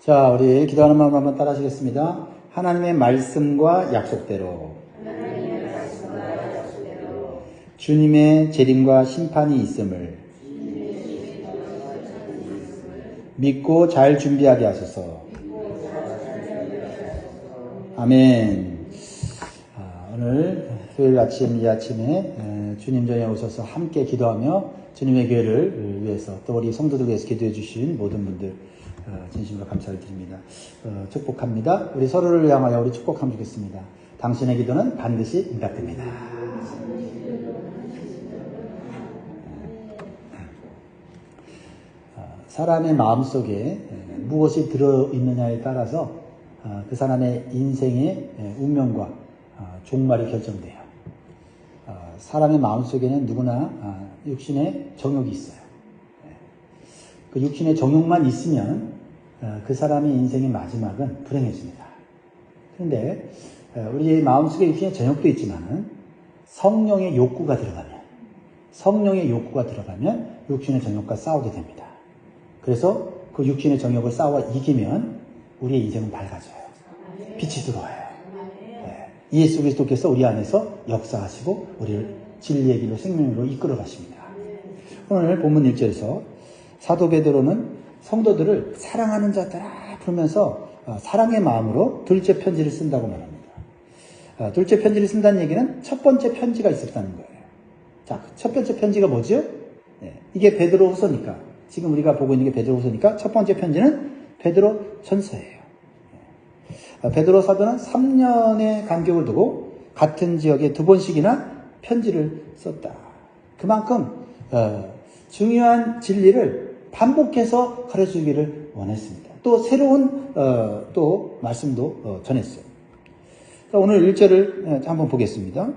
자, 우리 기도하는 마음 한번 따라 하시겠습니다. 하나님의 말씀과 약속대로 주님의 재림과 심판이 있음을 믿고 잘 준비하게 하소서. 아멘. 아, 오늘 토요일 아침 이 아침에 에, 주님 전에 오셔서 함께 기도하며 주님의 교회를 위해서 또 우리 성도들 위해서 기도해 주신 모든 분들 어, 진심으로 감사를 드립니다. 어, 축복합니다. 우리 서로를 향하여 우리 축복하면 좋겠습니다. 당신의 기도는 반드시 응답됩니다. 어, 사람의 마음 속에 무엇이 들어있느냐에 따라서 어, 그 사람의 인생의 예, 운명과 어, 종말이 결정돼요. 어, 사람의 마음 속에는 누구나 어, 육신의 정욕이 있어요. 예. 그 육신의 정욕만 있으면 어, 그 사람의 인생의 마지막은 불행해집니다. 그런데 어, 우리 마음속에 육신의 정욕도 있지만은 성령의 욕구가 들어가면 성령의 욕구가 들어가면 육신의 정욕과 싸우게 됩니다. 그래서 그 육신의 정욕을 싸워 이기면 우리의 인생은 밝아져요. 빛이 들어와요. 네. 예수 그리스도께서 우리 안에서 역사하시고 우리를 진리의 길로 생명으로 이끌어 가십니다. 오늘 본문 1절에서 사도 베드로는 성도들을 사랑하는 자들아 부르면서 어, 사랑의 마음으로 둘째 편지를 쓴다고 말합니다. 어, 둘째 편지를 쓴다는 얘기는 첫 번째 편지가 있었다는 거예요. 자, 첫 번째 편지가 뭐죠? 네, 이게 베드로 후서니까 지금 우리가 보고 있는 게 베드로 후서니까 첫 번째 편지는 베드로 전서예요. 네. 베드로 사도는 3년의 간격을 두고 같은 지역에 두 번씩이나 편지를 썼다. 그만큼 어, 중요한 진리를 반복해서 가르치기를 원했습니다. 또 새로운 어, 또 말씀도 어, 전했어요. 오늘 1절을 한번 보겠습니다.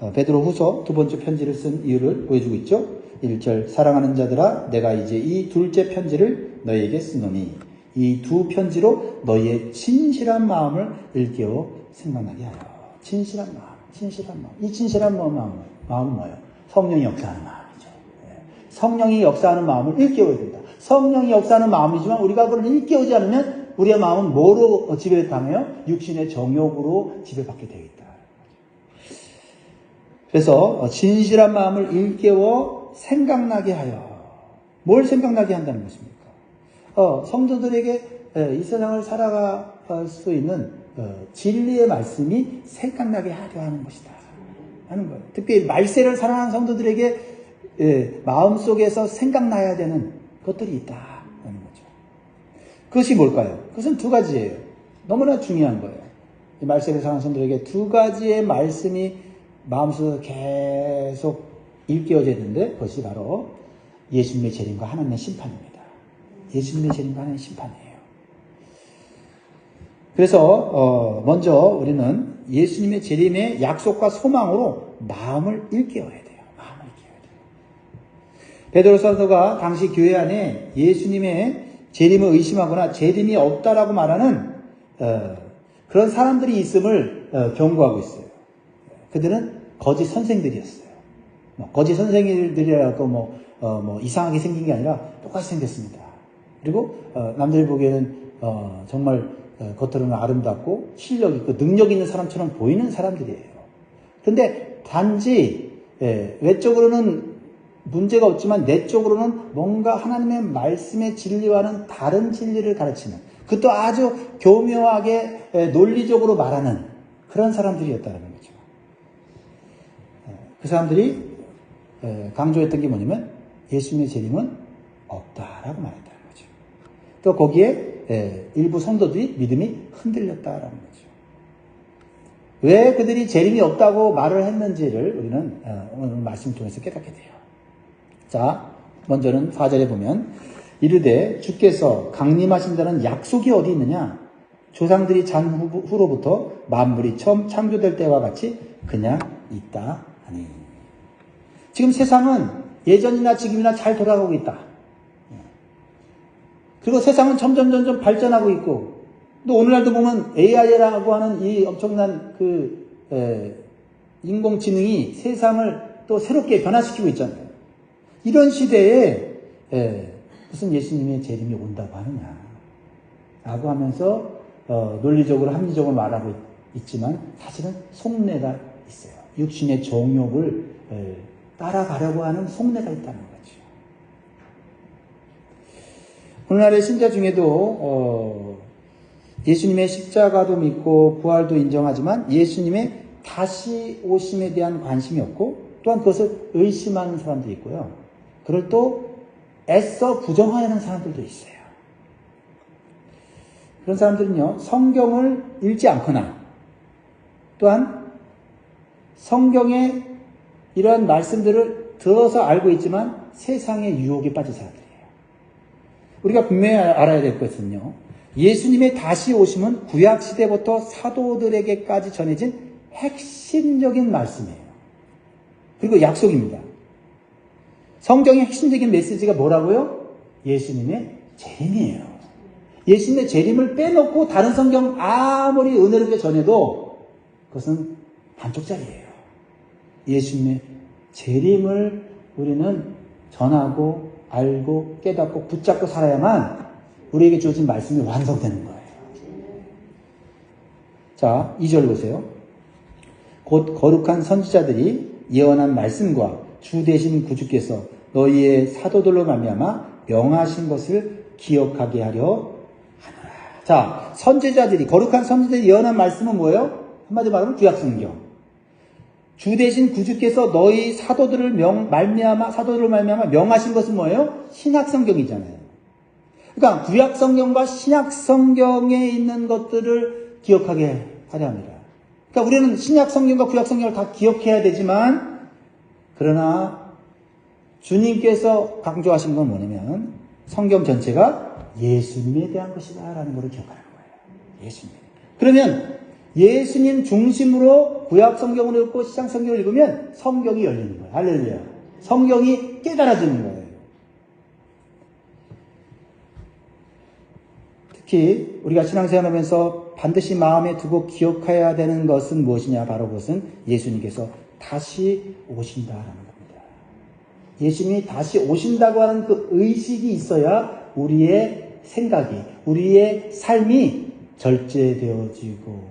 어, 베드로 후서 두 번째 편지를 쓴 이유를 보여주고 있죠. 1절 사랑하는 자들아 내가 이제 이 둘째 편지를 너희에게 쓰노니 이 두 편지로 너희의 진실한 마음을 일깨워 생각나게 하여 진실한 마음 진실한 마음 이 진실한 마음, 마음, 마음은 뭐예요? 성령이 역사하는 마음이죠. 예. 성령이 역사하는 마음을 일깨워야 된다. 성령이 역사하는 마음이지만 우리가 그걸 일깨우지 않으면 우리의 마음은 뭐로 지배당해요? 육신의 정욕으로 지배받게 되어 있다. 그래서 진실한 마음을 일깨워 생각나게 하여 뭘 생각나게 한다는 것입니까? 어, 성도들에게 이 세상을 살아갈 수 있는 어, 진리의 말씀이 생각나게 하려 하는 것이다. 하는 거예요. 특히 말세를 사랑하는 성도들에게 예, 마음속에서 생각나야 되는 것들이 있다. 하는 거죠. 그것이 뭘까요? 그것은 두 가지예요. 너무나 중요한 거예요. 말세를 사랑하는 성도들에게 두 가지의 말씀이 마음속에 계속 일깨워져야 되는데 그것이 바로 예수님의 재림과 하나님의 심판입니다. 예수님의 재림과 하나님의 심판이에요. 그래서 어 먼저 우리는 예수님의 재림의 약속과 소망으로 마음을 일깨워야 돼요. 마음을 일깨워야 돼요. 베드로 사도가 당시 교회 안에 예수님의 재림을 의심하거나 재림이 없다라고 말하는 어 그런 사람들이 있음을 어 경고하고 있어요. 그들은 거짓 선생들이었어요. 뭐 거짓 선생들이라고 뭐, 어, 뭐 이상하게 생긴 게 아니라 똑같이 생겼습니다. 그리고 어, 남들이 보기에는 어, 정말 겉으로는 아름답고 실력 있고 능력 있는 사람처럼 보이는 사람들이에요. 근데 단지 예, 외적으로는 문제가 없지만 내적으로는 뭔가 하나님의 말씀의 진리와는 다른 진리를 가르치는 그것도 아주 교묘하게 예, 논리적으로 말하는 그런 사람들이었다는 거죠. 그 사람들이 강조했던 게 뭐냐면 예수님의 재림은 없다라고 말했다는 거죠. 또 거기에 일부 성도들이 믿음이 흔들렸다라는 거죠. 왜 그들이 재림이 없다고 말을 했는지를 우리는 어, 오늘 말씀 통해서 깨닫게 돼요. 자, 먼저는 4절에 보면 이르되 주께서 강림하신다는 약속이 어디 있느냐? 조상들이 잔 후로부터 만물이 처음 창조될 때와 같이 그냥 있다 하니. 지금 세상은 예전이나 지금이나 잘 돌아가고 있다. 그리고 세상은 점점 점점 발전하고 있고 또 오늘날도 보면 AI라고 하는 이 엄청난 그 에, 인공지능이 세상을 또 새롭게 변화시키고 있잖아요. 이런 시대에 에, 무슨 예수님의 재림이 온다고 하느냐. 라고 하면서 어, 논리적으로 합리적으로 말하고 있 지만 사실은 속내가 있어요. 육신의 정욕을 에, 따라가려고 하는 속내가 있다는 거죠. 오늘날의 신자 중에도 어, 예수님의 십자가도 믿고 부활도 인정하지만 예수님의 다시 오심에 대한 관심이 없고 또한 그것을 의심하는 사람도 있고요. 그걸 또 애써 부정하려는 사람들도 있어요. 그런 사람들은요, 성경을 읽지 않거나 또한 성경의 이러한 말씀들을 들어서 알고 있지만 세상의 유혹에 빠진 사람들이에요. 우리가 분명히 알아야 될 것은요, 예수님의 다시 오심은 구약시대부터 사도들에게까지 전해진 핵심적인 말씀이에요. 그리고 약속입니다. 성경의 핵심적인 메시지가 뭐라고요? 예수님의 재림이에요. 예수님의 재림을 빼놓고 다른 성경 아무리 은혜롭게 전해도 그것은 반쪽짜리예요. 예수님의 재림을 우리는 전하고 알고 깨닫고 붙잡고 살아야만 우리에게 주어진 말씀이 완성되는 거예요. 자, 2절 보세요. 곧 거룩한 선지자들이 예언한 말씀과 주 되신 구주께서 너희의 사도들로 말미암아 명하신 것을 기억하게 하려 하노라. 자, 선지자들이 거룩한 선지자들이 예언한 말씀은 뭐예요? 한마디로 말하면 구약성경. 주 대신 구주께서 너희 사도들을 명 말미암아 사도들을 말미암아 명하신 것은 뭐예요? 신약 성경이잖아요. 그러니까 구약 성경과 신약 성경에 있는 것들을 기억하게 하려 합니다. 그러니까 우리는 신약 성경과 구약 성경을 다 기억해야 되지만 그러나 주님께서 강조하신 건 뭐냐면 성경 전체가 예수님에 대한 것이다라는 것을 기억하는 거예요. 예수님. 그러면 예수님 중심으로 구약 성경을 읽고 시장 성경을 읽으면 성경이 열리는 거예요. 할렐루야. 성경이 깨달아지는 거예요. 특히 우리가 신앙생활하면서 반드시 마음에 두고 기억해야 되는 것은 무엇이냐? 바로 그것은 예수님께서 다시 오신다라는 겁니다. 예수님이 다시 오신다고 하는 그 의식이 있어야 우리의 생각이, 우리의 삶이 절제되어지고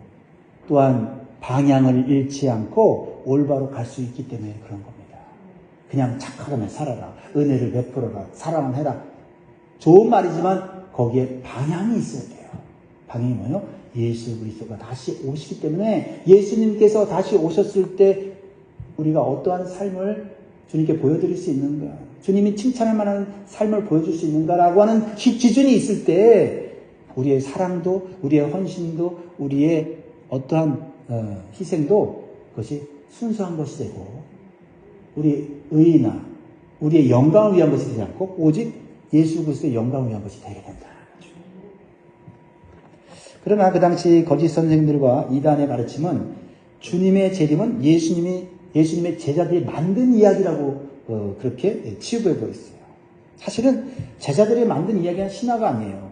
또한 방향을 잃지 않고 올바로 갈 수 있기 때문에 그런 겁니다. 그냥 착하게만 살아라. 은혜를 베풀어라. 사랑을 해라. 좋은 말이지만 거기에 방향이 있어야 돼요. 방향이 뭐예요? 예수 그리스도가 다시 오시기 때문에 예수님께서 다시 오셨을 때 우리가 어떠한 삶을 주님께 보여드릴 수 있는가? 주님이 칭찬할 만한 삶을 보여줄 수 있는가라고 하는 기준이 있을 때 우리의 사랑도, 우리의 헌신도, 우리의 어떠한 어, 희생도 그것이 순수한 것이 되고 우리 의나 우리의 영광을 위한 것이 되지 않고 오직 예수 그리스도의 영광을 위한 것이 되게 된다. 그러나 그 당시 거짓 선생들과 이단의 가르침은 주님의 재림은 예수님이 예수님의 제자들이 만든 이야기라고 어, 그렇게 치부해 보였어요. 사실은 제자들이 만든 이야기는 신화가 아니에요.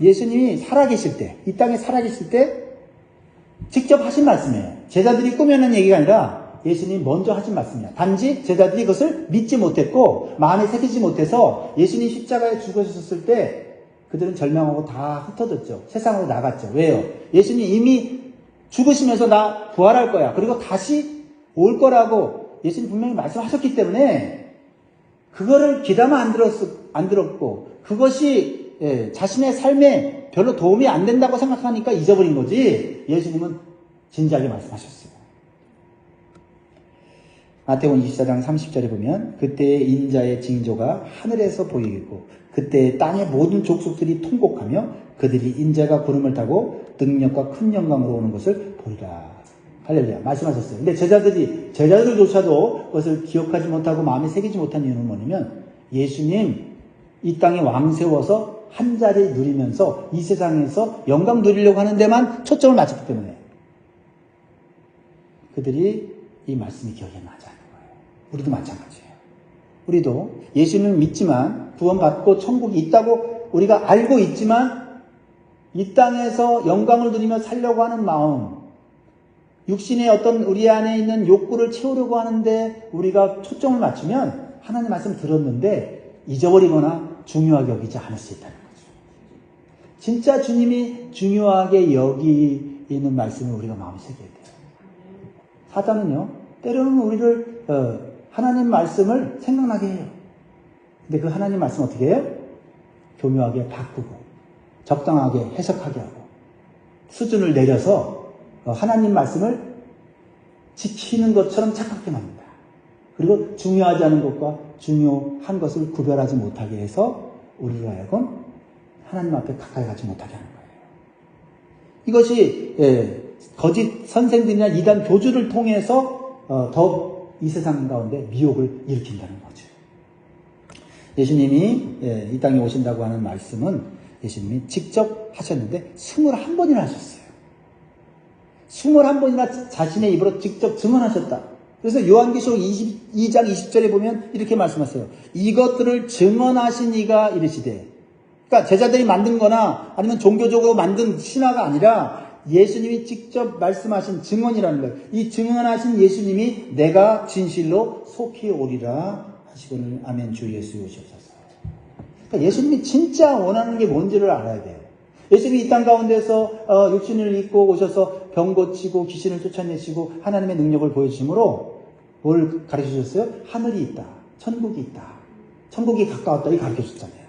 예수님이 살아계실 때, 이 땅에 살아계실 때 직접 하신 말씀이에요. 제자들이 꾸며낸 얘기가 아니라 예수님이 먼저 하신 말씀이야. 단지 제자들이 그것을 믿지 못했고 마음에 새기지 못해서 예수님 십자가에 죽으셨을 때 그들은 절망하고 다 흩어졌죠. 세상으로 나갔죠. 왜요? 예수님 이미 죽으시면서 나 부활할 거야. 그리고 다시 올 거라고 예수님 분명히 말씀하셨기 때문에 그거를 귀담아 안 들었, 안 들었고 그것이 예, 자신의 삶에 별로 도움이 안 된다고 생각하니까 잊어버린 거지. 예수님은 진지하게 말씀하셨어요. 마태복음 24장 30절에 보면 그때의 인자의 징조가 하늘에서 보이겠고 그때 땅의 모든 족속들이 통곡하며 그들이 인자가 구름을 타고 능력과 큰 영광으로 오는 것을 보리라. 할렐루야. 말씀하셨어요. 근데 제자들이, 제자들조차도 그것을 기억하지 못하고 마음에 새기지 못한 이유는 뭐냐면 예수님 이 땅에 왕 세워서 한 자리 누리면서 이 세상에서 영광 누리려고 하는 데만 초점을 맞췄기 때문에 그들이 이 말씀이 기억에 나지 않는 거예요. 우리도 마찬가지예요. 우리도 예수님을 믿지만 구원받고 천국이 있다고 우리가 알고 있지만 이 땅에서 영광을 누리며 살려고 하는 마음, 육신의 어떤 우리 안에 있는 욕구를 채우려고 하는데 우리가 초점을 맞추면 하나님 말씀 들었는데 잊어버리거나 중요하게 여기지 않을 수 있다는 거죠. 진짜 주님이 중요하게 여기는 말씀을 우리가 마음에 새겨야 돼요. 사단은요, 때로는 우리를, 어, 하나님 말씀을 생각나게 해요. 근데 그 하나님 말씀 어떻게 해요? 교묘하게 바꾸고, 적당하게 해석하게 하고, 수준을 내려서 어, 하나님 말씀을 지키는 것처럼 착각게 만든다. 그리고 중요하지 않은 것과 중요한 것을 구별하지 못하게 해서 우리로 하여금 하나님 앞에 가까이 가지 못하게 하는 거예요. 이것이 예, 거짓 선생들이나 이단 교주를 통해서 어, 더욱 이 세상 가운데 미혹을 일으킨다는 거죠. 예수님이 예, 이 땅에 오신다고 하는 말씀은 예수님이 직접 하셨는데 21번이나 하셨어요. 21번이나 자신의 입으로 직접 증언하셨다. 그래서 요한계시록 22장 20절에 보면 이렇게 말씀하세요. 이것들을 증언하신 이가 이르시되 그러니까 제자들이 만든 거나 아니면 종교적으로 만든 신화가 아니라 예수님이 직접 말씀하신 증언이라는 거예요. 이 증언하신 예수님이 내가 진실로 속히 오리라 하시거늘 아멘 주 예수 오시옵소서. 그러니까 예수님이 진짜 원하는 게 뭔지를 알아야 돼요. 예수님이 이 땅 가운데서 어, 육신을 입고 오셔서 병 고치고 귀신을 쫓아내시고 하나님의 능력을 보여주심으로 뭘 가르쳐 주셨어요? 하늘이 있다. 천국이 있다. 천국이 가까웠다. 이 가르쳐 주셨잖아요.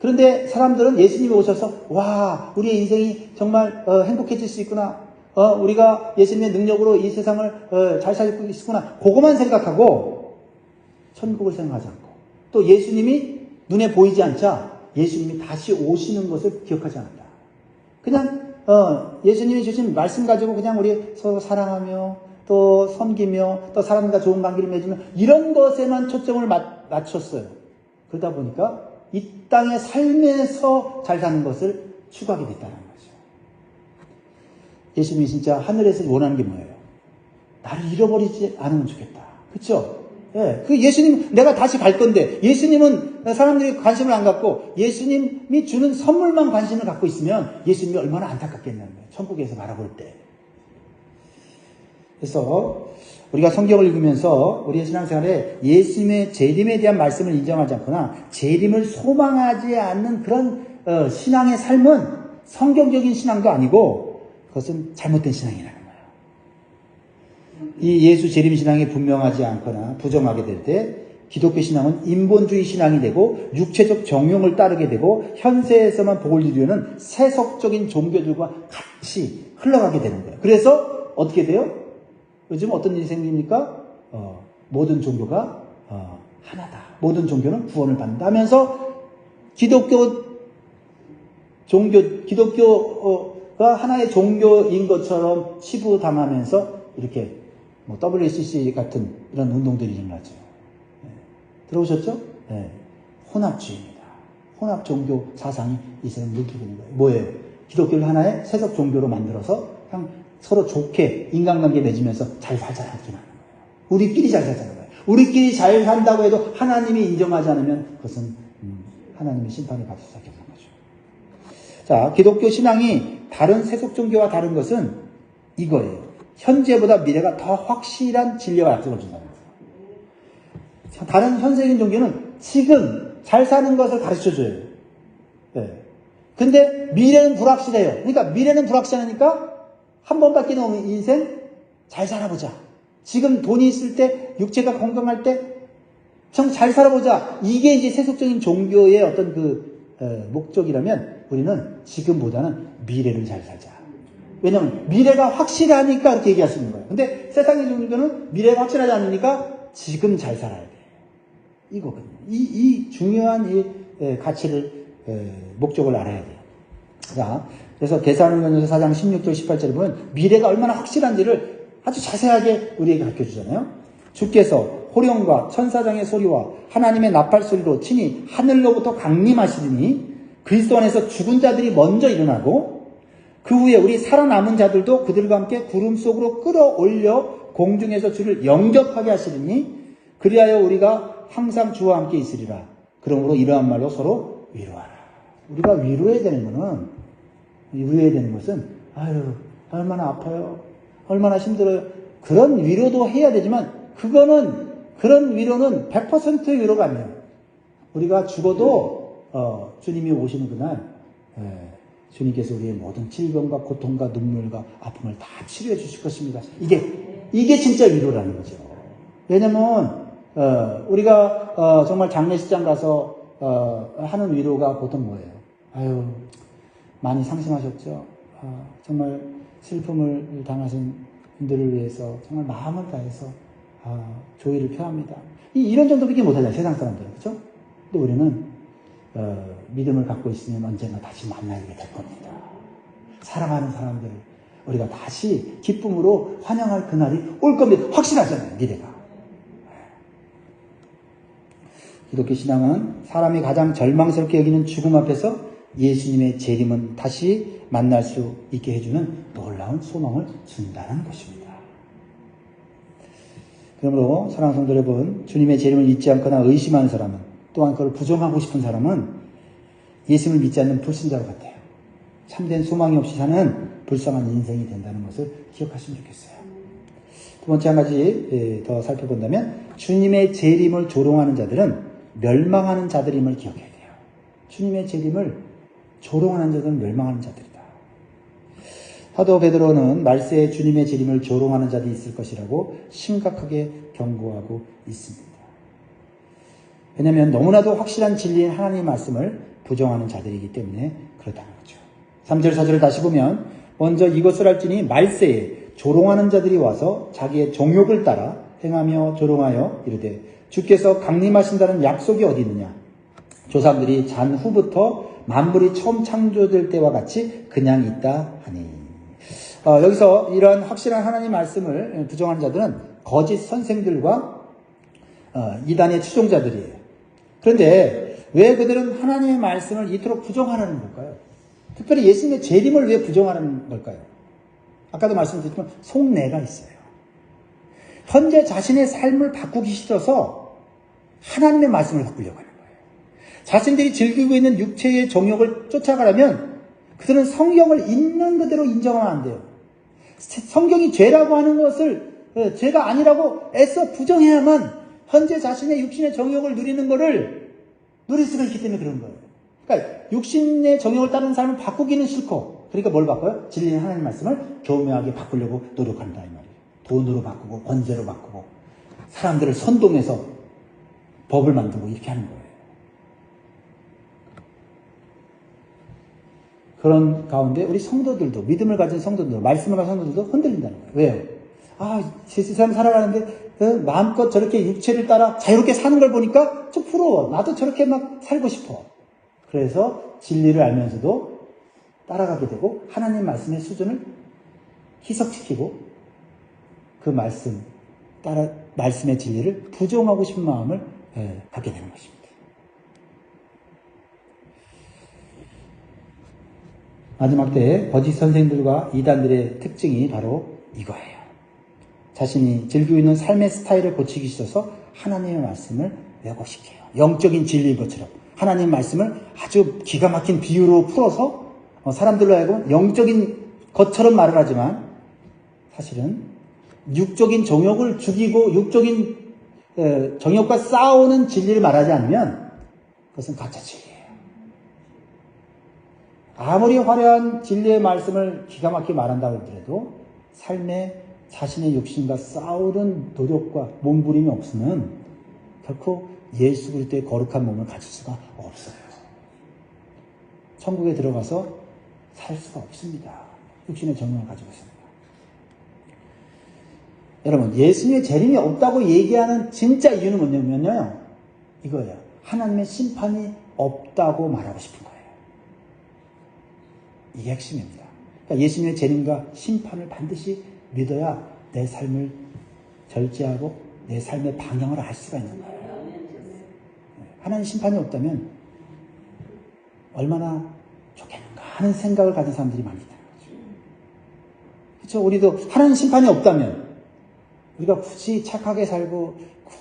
그런데 사람들은 예수님이 오셔서 와 우리의 인생이 정말 어, 행복해질 수 있구나. 어, 우리가 예수님의 능력으로 이 세상을 어, 잘 살고 있구나. 그것만 생각하고 천국을 생각하지 않고 또 예수님이 눈에 보이지 않자 예수님이 다시 오시는 것을 기억하지 않는다. 그냥 어, 예수님이 주신 말씀 가지고 그냥 우리 서로 사랑하며 또 섬기며 또 사람과 좋은 관계를 맺으며 이런 것에만 초점을 맞, 맞췄어요. 그러다 보니까 이 땅의 삶에서 잘 사는 것을 추구하게 됐다는 거죠. 예수님이 진짜 하늘에서 원하는 게 뭐예요? 나를 잃어버리지 않으면 좋겠다. 그쵸? 예, 그 예수님, 내가 다시 갈 건데, 예수님은 사람들이 관심을 안 갖고, 예수님이 주는 선물만 관심을 갖고 있으면, 예수님이 얼마나 안타깝겠냐는 거예요. 천국에서 바라볼 때. 그래서, 우리가 성경을 읽으면서, 우리의 신앙생활에 예수님의 재림에 대한 말씀을 인정하지 않거나, 재림을 소망하지 않는 그런, 어, 신앙의 삶은 성경적인 신앙도 아니고, 그것은 잘못된 신앙이라는 거예요. 이 예수 재림 신앙이 분명하지 않거나 부정하게 될 때 기독교 신앙은 인본주의 신앙이 되고 육체적 정용을 따르게 되고 현세에서만 복을 이루려는 세속적인 종교들과 같이 흘러가게 되는 거예요. 그래서 어떻게 돼요? 요즘 어떤 일이 생깁니까? 어, 모든 종교가 어, 하나다. 모든 종교는 구원을 받는다 하면서 기독교 종교 기독교가 하나의 종교인 것처럼 치부당하면서 이렇게 뭐 WCC 같은 이런 운동들이 일어나죠. 네. 들어오셨죠? 네. 혼합주의입니다. 혼합 종교 사상이 이제는 물들고 있는 거예요. 뭐예요? 기독교를 하나의 세속 종교로 만들어서 그냥 서로 좋게 인간관계 맺으면서 잘 살자는 느낌 하는 거예요. 우리끼리 잘 살자는 거예요. 우리끼리 잘 산다고 해도 하나님이 인정하지 않으면 그것은 음, 하나님의 심판을 받을 수밖에 없는 거죠. 자, 기독교 신앙이 다른 세속 종교와 다른 것은 이거예요. 현재보다 미래가 더 확실한 진리와 약속을 준다는 거예요. 다른 현세적인 종교는 지금 잘 사는 것을 가르쳐 줘요. 네. 근데 미래는 불확실해요. 그러니까 미래는 불확실하니까 한 번밖에 없는 인생 잘 살아보자. 지금 돈이 있을 때, 육체가 건강할 때, 참 잘 살아보자. 이게 이제 세속적인 종교의 어떤 그 어, 목적이라면 우리는 지금보다는 미래를 잘 살자. 왜냐면 미래가 확실하니까 그렇게 얘기할 수 있는 거예요. 근데 세상의 종교는 미래가 확실하지 않으니까 지금 잘 살아야 돼. 이거거든요. 이, 이 중요한 이 에, 가치를 에, 목적을 알아야 돼요. 자, 그래서 대사로면서 4장 16절 18절에 보면 미래가 얼마나 확실한지를 아주 자세하게 우리에게 가르쳐 주잖아요. 주께서 호령과 천사장의 소리와 하나님의 나팔 소리로 친히 하늘로부터 강림하시더니 그리스도 안에서 죽은 자들이 먼저 일어나고 그 후에 우리 살아남은 자들도 그들과 함께 구름 속으로 끌어올려 공중에서 주를 영접하게 하시리니 그리하여 우리가 항상 주와 함께 있으리라. 그러므로 이러한 말로 서로 위로하라. 우리가 위로해야 되는 것은 위로해야 되는 것은 아유 얼마나 아파요. 얼마나 힘들어요. 그런 위로도 해야 되지만 그거는 그런 위로는 100% 위로가 아니에요. 우리가 죽어도 어, 주님이 오시는 그날 예, 주님께서 우리의 모든 질병과 고통과 눈물과 아픔을 다 치료해 주실 것입니다. 이게 이게 진짜 위로라는 거죠. 왜냐면 어, 우리가 어, 정말 장례식장 가서 어, 하는 위로가 보통 뭐예요? 아유 많이 상심하셨죠. 아, 정말 슬픔을 당하신 분들을 위해서 정말 마음을 다해서 아, 조의를 표합니다. 이, 이런 정도밖에 못하잖아요. 세상 사람들은 그렇죠? 근데 우리는 어, 믿음을 갖고 있으면 언젠가 다시 만나게 될 겁니다. 사랑하는 사람들을 우리가 다시 기쁨으로 환영할 그날이 올 겁니다. 확신하잖아요. 미래가. 기독교 신앙은 사람이 가장 절망스럽게 여기는 죽음 앞에서 예수님의 재림은 다시 만날 수 있게 해주는 놀라운 소망을 준다는 것입니다. 그러므로 사랑하는 성도 여러분, 주님의 재림을 믿지 않거나 의심하는 사람은 또한 그걸 부정하고 싶은 사람은 예수님을 믿지 않는 불신자와 같아요. 참된 소망이 없이 사는 불쌍한 인생이 된다는 것을 기억하시면 좋겠어요. 두 번째 한 가지 예, 더 살펴본다면 주님의 재림을 조롱하는 자들은 멸망하는 자들임을 기억해야 돼요. 주님의 재림을 조롱하는 자들은 멸망하는 자들이다. 사도 베드로는 말세에 주님의 재림을 조롱하는 자들이 있을 것이라고 심각하게 경고하고 있습니다. 왜냐하면 너무나도 확실한 진리인 하나님의 말씀을 부정하는 자들이기 때문에 그렇다는 거죠. 3절 4절을 다시 보면 먼저 이것을 할지니 말세에 조롱하는 자들이 와서 자기의 정욕을 따라 행하며 조롱하여 이르되 주께서 강림하신다는 약속이 어디 있느냐 조상들이 잔 후부터 만물이 처음 창조될 때와 같이 그냥 있다 하니 어, 여기서 이런 확실한 하나님 말씀을 부정하는 자들은 거짓 선생들과 어, 이단의 추종자들이에요. 그런데 왜 그들은 하나님의 말씀을 이토록 부정하는 걸까요? 특별히 예수님의 재림을 왜 부정하는 걸까요? 아까도 말씀드렸지만 속내가 있어요. 현재 자신의 삶을 바꾸기 싫어서 하나님의 말씀을 바꾸려고 하는 거예요. 자신들이 즐기고 있는 육체의 정욕을 쫓아가려면 그들은 성경을 있는 그대로 인정하면 안 돼요. 성경이 죄라고 하는 것을 어, 죄가 아니라고 애써 부정해야만 현재 자신의 육신의 정욕을 누리는 것을 누릴 수가 있기 때문에 그런 거예요. 그러니까 육신의 정욕을 따르는 삶을 바꾸기는 싫고 그러니까 뭘 바꿔요? 진리의 하나님 말씀을 교묘하게 바꾸려고 노력한다. 돈으로 바꾸고 권세로 바꾸고 사람들을 선동해서 법을 만들고 이렇게 하는 거예요. 그런 가운데 우리 성도들도 믿음을 가진 성도들도 말씀을 가진 성도들도 흔들린다는 거예요. 왜요? 아, 세상 살아가는데 어, 마음껏 저렇게 육체를 따라 자유롭게 사는 걸 보니까 좀 부러워. 나도 저렇게 막 살고 싶어. 그래서 진리를 알면서도 따라가게 되고 하나님 말씀의 수준을 희석시키고 그 말씀 따라 말씀의 진리를 부정하고 싶은 마음을 예, 갖게 되는 것입니다. 마지막 때에 거짓 선생들과 이단들의 특징이 바로 이거예요. 자신이 즐기고 있는 삶의 스타일을 고치기 싫어서 하나님의 말씀을 왜곡시켜요. 영적인 진리인 것처럼 하나님 말씀을 아주 기가 막힌 비유로 풀어서 어, 사람들로 하여금 영적인 것처럼 말을 하지만 사실은 육적인 정욕을 죽이고 육적인 에, 정욕과 싸우는 진리를 말하지 않으면 그것은 가짜 진리예요. 아무리 화려한 진리의 말씀을 기가 막히게 말한다고 하더라도 삶에 자신의 욕심과 싸우는 노력과 몸부림이 없으면 결코 예수 그리스도의 거룩한 몸을 가질 수가 없어요. 천국에 들어가서 살 수가 없습니다. 육신의 정령을 가지고 있습니다. 여러분, 예수님의 재림이 없다고 얘기하는 진짜 이유는 뭐냐면요. 이거예요. 하나님의 심판이 없다고 말하고 싶은 거예요. 이게 핵심입니다. 그러니까 예수님의 재림과 심판을 반드시 믿어야 내 삶을 절제하고 내 삶의 방향을 알 수가 있는 거예요. 하나님 심판이 없다면 얼마나 좋겠는가 하는 생각을 가진 사람들이 많이 있다는 거죠. 그렇죠? 우리도 하나님 심판이 없다면 우리가 굳이 착하게 살고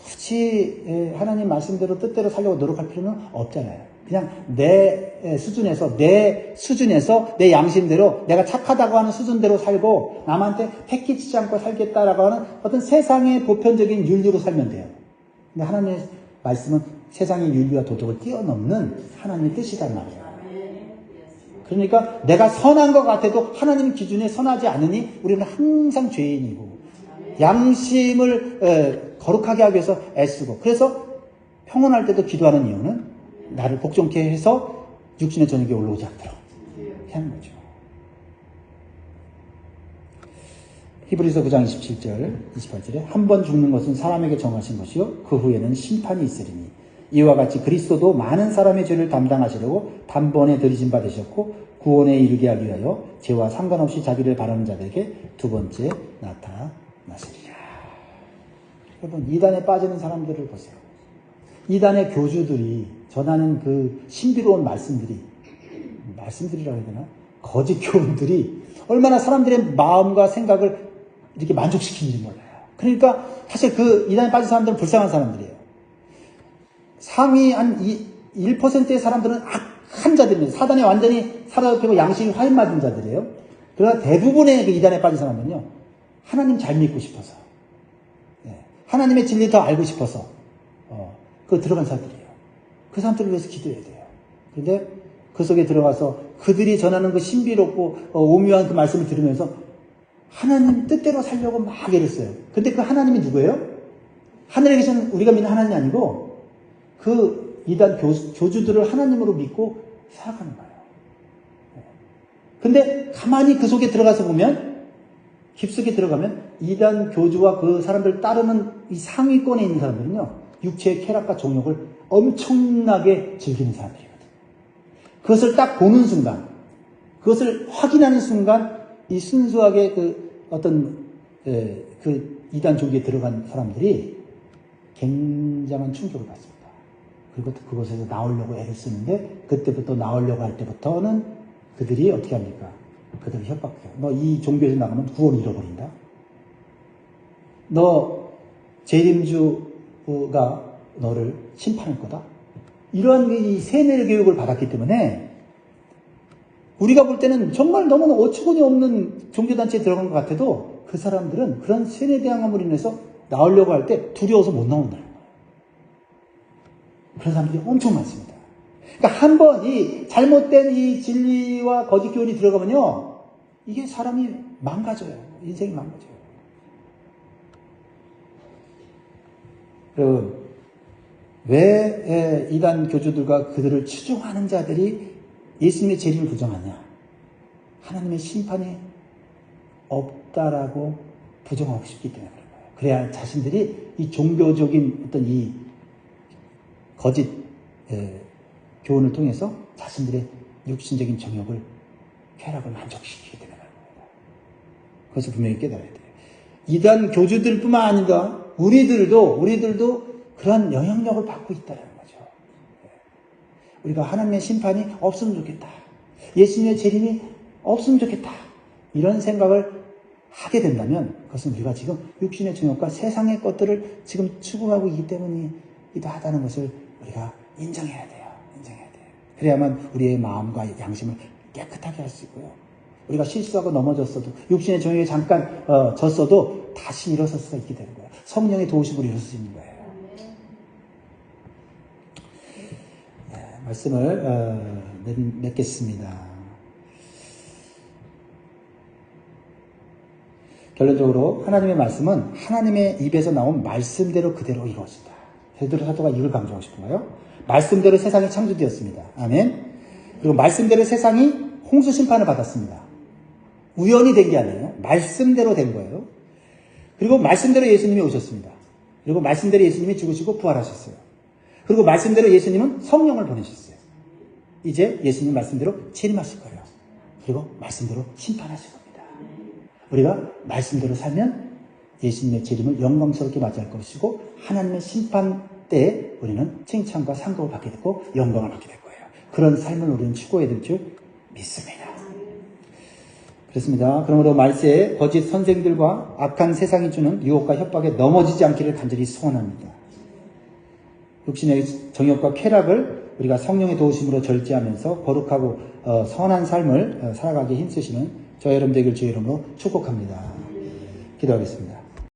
굳이 하나님 말씀대로 뜻대로 살려고 노력할 필요는 없잖아요. 그냥 내 수준에서 내 수준에서 내 양심대로 내가 착하다고 하는 수준대로 살고 남한테 패키치지 않고 살겠다라고 하는 어떤 세상의 보편적인 윤리로 살면 돼요. 근데 하나님의 말씀은 세상의 윤리와 도덕을 뛰어넘는 하나님의 뜻이란 말이에요. 그러니까 내가 선한 것 같아도 하나님 기준에 선하지 않으니 우리는 항상 죄인이고 양심을 에, 거룩하게 하기 위해서 애쓰고 그래서 평온할 때도 기도하는 이유는 나를 복종케 해서 육신의 저녁에 올라오지 않도록 하는 거죠. 히브리서 9장 27절, 28절에 한 번 죽는 것은 사람에게 정하신 것이요 그 후에는 심판이 있으리니 이와 같이 그리스도도 많은 사람의 죄를 담당하시려고 단번에 들이신 바 되셨고 구원에 이르게 하기 위하여 죄와 상관없이 자기를 바라는 자들에게 두 번째 나타 나시리라. 여러분 이단에 빠지는 사람들을 보세요. 이단의 교주들이 전하는 그 신비로운 말씀들이 말씀들이라고 해야 되나? 거짓 교훈들이 얼마나 사람들의 마음과 생각을 이렇게 만족시키는지 몰라요. 그러니까 사실 그 이단에 빠진 사람들은 불쌍한 사람들이에요. 상위 한 1%의 사람들은 악한 자들입니다. 사단에 완전히 사로잡히고 양심이 화인 맞은 자들이에요. 그러나 대부분의 그 이단에 빠진 사람은요, 하나님 잘 믿고 싶어서, 예, 하나님의 진리 더 알고 싶어서, 어, 그 들어간 사람들이에요. 그 사람들을 위해서 기도해야 돼요. 근데 그 속에 들어가서 그들이 전하는 그 신비롭고 어, 오묘한 그 말씀을 들으면서 하나님 뜻대로 살려고 막 애랬어요. 근데 그 하나님이 누구예요? 하늘에 계신 우리가 믿는 하나님이 아니고 그 이단 교수, 교주들을 하나님으로 믿고 살아가는 거예요. 네. 근데 가만히 그 속에 들어가서 보면 깊숙이 들어가면 이단 교주와 그 사람들 따르는 이 상위권에 있는 사람들은요 육체의 쾌락과 정욕을 엄청나게 즐기는 사람들이거든. 그것을 딱 보는 순간, 그것을 확인하는 순간 이 순수하게 그 어떤 에, 그 이단 종교에 들어간 사람들이 굉장한 충격을 받습니다. 그리고 또 그곳에서 나오려고 애를 쓰는데 그때부터 나오려고 할 때부터는 그들이 어떻게 합니까? 그들을 협박해요. 너 이 종교에서 나가면 구원 잃어버린다. 너 재림주가 너를 심판할 거다. 이러한 이 세뇌 교육을 받았기 때문에 우리가 볼 때는 정말 너무나 어처구니 없는 종교단체에 들어간 것 같아도 그 사람들은 그런 세뇌 대항함으로 인해서 나오려고 할 때 두려워서 못 나온다는 거예요. 그런 사람들이 엄청 많습니다. 그러니까 한 번 이 잘못된 이 진리와 거짓 교훈이 들어가면요. 이게 사람이 망가져요. 인생이 망가져요. 여러분, 왜 이단 교주들과 그들을 추종하는 자들이 예수님의 재림을 부정하냐? 하나님의 심판이 없다라고 부정하고 싶기 때문에 그런 거예요. 그래야 자신들이 이 종교적인 어떤 이 거짓 에, 교훈을 통해서 자신들의 육신적인 정욕을 쾌락을 만족시키게 되는 겁니다. 그것을 분명히 깨달아야 돼요. 이단 교주들뿐만 아니라 우리들도 우리들도 그런 영향력을 받고 있다는 거죠. 우리가 하나님의 심판이 없으면 좋겠다. 예수님의 재림이 없으면 좋겠다. 이런 생각을 하게 된다면 그것은 우리가 지금 육신의 정욕과 세상의 것들을 지금 추구하고 있기 때문이기도 하다는 것을 우리가 인정해야 돼요. 그래야만 우리의 마음과 양심을 깨끗하게 할 수 있고요. 우리가 실수하고 넘어졌어도 육신의 정욕에 잠깐 어, 졌어도 다시 일어설 수가 있게 되는 거예요. 성령의 도우심으로 일어설 수 있는 거예요. 네, 말씀을 어, 맺겠습니다. 결론적으로 하나님의 말씀은 하나님의 입에서 나온 말씀대로 그대로 이루어진다. 베드로 사도가 이걸 강조하고 싶은가요? 말씀대로 세상이 창조되었습니다. 아멘. 그리고 말씀대로 세상이 홍수 심판을 받았습니다. 우연히 된 게 아니에요. 말씀대로 된 거예요. 그리고 말씀대로 예수님이 오셨습니다. 그리고 말씀대로 예수님이 죽으시고 부활하셨어요. 그리고 말씀대로 예수님은 성령을 보내셨어요. 이제 예수님 말씀대로 재림하실 거예요. 그리고 말씀대로 심판하실 겁니다. 우리가 말씀대로 살면 예수님의 재림을 영광스럽게 맞이할 것이고 하나님의 심판 때 우리는 칭찬과 상급을 받게 되고 영광을 받게 될 거예요. 그런 삶을 우리는 추구해야 될 줄 믿습니다. 그렇습니다. 그러므로 말세에 거짓 선생들과 악한 세상이 주는 유혹과 협박에 넘어지지 않기를 간절히 소원합니다. 육신의 정욕과 쾌락을 우리가 성령의 도우심으로 절제하면서 거룩하고 어, 선한 삶을 어, 살아가기 힘쓰시는 저 여러분 되길 주의 이름으로 축복합니다. 기도하겠습니다.